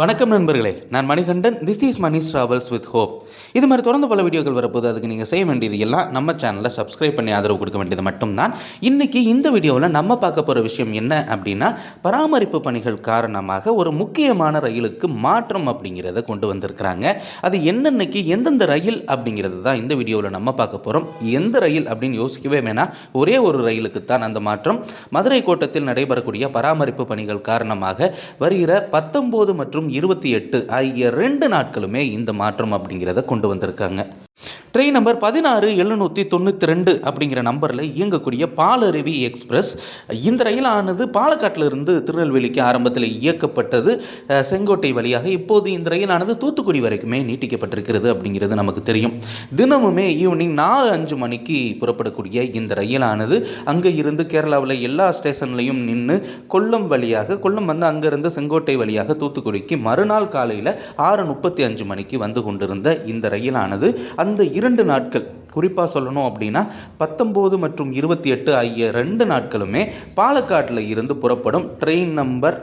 வணக்கம் நண்பர்களே நான் Manikandan. This is Mani travels with hope இது மாதிரி தொடர்ந்து பல வீடியோக்கள் வரப்போது அதுக்கு நீங்கள் செய்ய வேண்டியது எல்லாம் நம்ம சேனலில் சப்ஸ்கிரைப் பண்ணி ஆதரவு கொடுக்க வேண்டியது மட்டும்தான். இன்றைக்கி இந்த வீடியோவில் நம்ம பார்க்க போகிற விஷயம் என்ன அப்படின்னா பராமரிப்பு பணிகள் காரணமாக ஒரு முக்கியமான ரயிலுக்கு மாற்றம் அப்படிங்கிறத கொண்டு வந்திருக்கிறாங்க. அது என்னன்னைக்கு எந்தெந்த ரயில் அப்படிங்கிறது தான் இந்த வீடியோவில் நம்ம பார்க்க போகிறோம் எந்த ரயில் அப்படின்னு யோசிக்கவே வேணாம். ஒரே ஒரு ரயிலுக்கு தான் அந்த மாற்றம். மதுரை கோட்டத்தில் நடைபெறக்கூடிய பராமரிப்பு பணிகள் காரணமாக வருகிற பத்தொம்போது மற்றும் இருபத்தி எட்டு ஆகிய ரெண்டு நாட்களுமே இந்த மாற்றம் அப்படிங்கிறத கொண்டு வந்திருக்காங்க. ட்ரெயின் நம்பர் பதினாறு எழுநூற்றி தொண்ணூற்றி ரெண்டு அப்படிங்கிற நம்பரில் இயங்கக்கூடிய பாலருவி எக்ஸ்பிரஸ் இந்த ரயிலானது பாலக்காட்டிலிருந்து திருநெல்வேலிக்கு ஆரம்பத்தில் இயக்கப்பட்டது. செங்கோட்டை வழியாக இப்போது இந்த ரயிலானது தூத்துக்குடி வரைக்குமே நீட்டிக்கப்பட்டிருக்கிறது அப்படிங்கிறது நமக்கு தெரியும். தினமுமே ஈவினிங் நாலு அஞ்சு மணிக்கு புறப்படக்கூடிய இந்த ரயிலானது அங்கே இருந்து கேரளாவில் எல்லா ஸ்டேஷன்லையும் நின்று கொல்லம் வழியாக கொல்லம் வந்து அங்கேருந்து செங்கோட்டை வழியாக தூத்துக்குடிக்கு மறுநாள் காலையில் ஆறு முப்பத்தி அஞ்சு மணிக்கு வந்து கொண்டிருந்த இந்த ரயிலானது அந்த இரண்டு நாட்கள் குறிப்பாக சொல்லணும் அப்படின்னா பத்தொம்போது மற்றும் இருபத்தி எட்டு ஆகிய ரெண்டு நாட்களுமே பாலக்காட்டில் இருந்து புறப்படும் ட்ரெயின் நம்பர்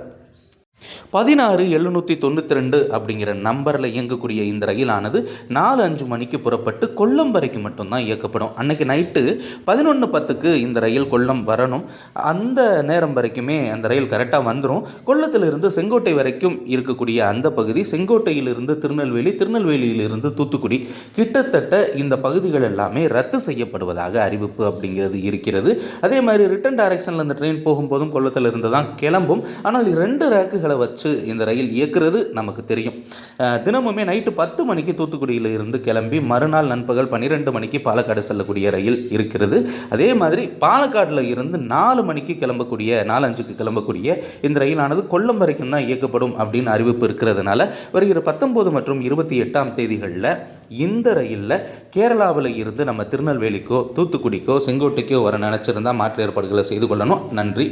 பதினாறு எழுநூற்றி தொண்ணூற்றி ரெண்டு அப்படிங்கிற நம்பரில் இயங்கக்கூடிய இந்த ரயிலானது நாலு அஞ்சு மணிக்கு புறப்பட்டு கொல்லம் வரைக்கும் மட்டும்தான் இயக்கப்படும். அன்னைக்கு நைட்டு பதினொன்று பத்துக்கு இந்த ரயில் கொல்லம் வரணும். அந்த நேரம் வரைக்குமே அந்த ரயில் கரெக்டாக வந்துடும் கொல்லத்திலிருந்து செங்கோட்டை வரைக்கும் இருக்கக்கூடிய அந்த பகுதி செங்கோட்டையிலிருந்து திருநெல்வேலி திருநெல்வேலியிலிருந்து தூத்துக்குடி. கிட்டத்தட்ட இந்த பகுதிகள் எல்லாமே ரத்து செய்யப்படுவதாக அறிவிப்பு அப்படிங்கிறது இருக்கிறது. அதே மாதிரி ரிட்டன் டைரக்ஷனில் இந்த ட்ரெயின் போகும்போதும் கொல்லத்திலிருந்து தான் கிளம்பும். ஆனால் ரெண்டு ரேக்குகளை வச்சு இந்த ரயில் இயக்குறது நமக்கு தெரியும். தினமுமே நைட்டு பத்து மணிக்கு தூத்துக்குடியில் இருந்து கிளம்பி மறுநாள் நண்பகல் பன்னிரெண்டு மணிக்கு பாலக்காடு செல்லக்கூடிய ரயில் இருக்கிறது. அதே மாதிரி பாலக்காட்டில் இருந்து நாலு மணிக்கு கிளம்பக்கூடிய நாலஞ்சுக்கு கிளம்பக்கூடிய இந்த ரயிலானது கொல்லம் வரைக்கும் தான் இயக்கப்படும் அப்படின்னு அறிவிப்பு இருக்கிறதுனால வருகிற பத்தொம்போது மற்றும் இருபத்தி எட்டாம் தேதிகளில் இந்த ரயிலில் கேரளாவில் இருந்து நம்ம திருநெல்வேலிக்கோ தூத்துக்குடிக்கோ செங்கோட்டைக்கோ வர நினச்சிருந்தா மாற்று ஏற்பாடுகளை செய்து கொள்ளணும். நன்றி.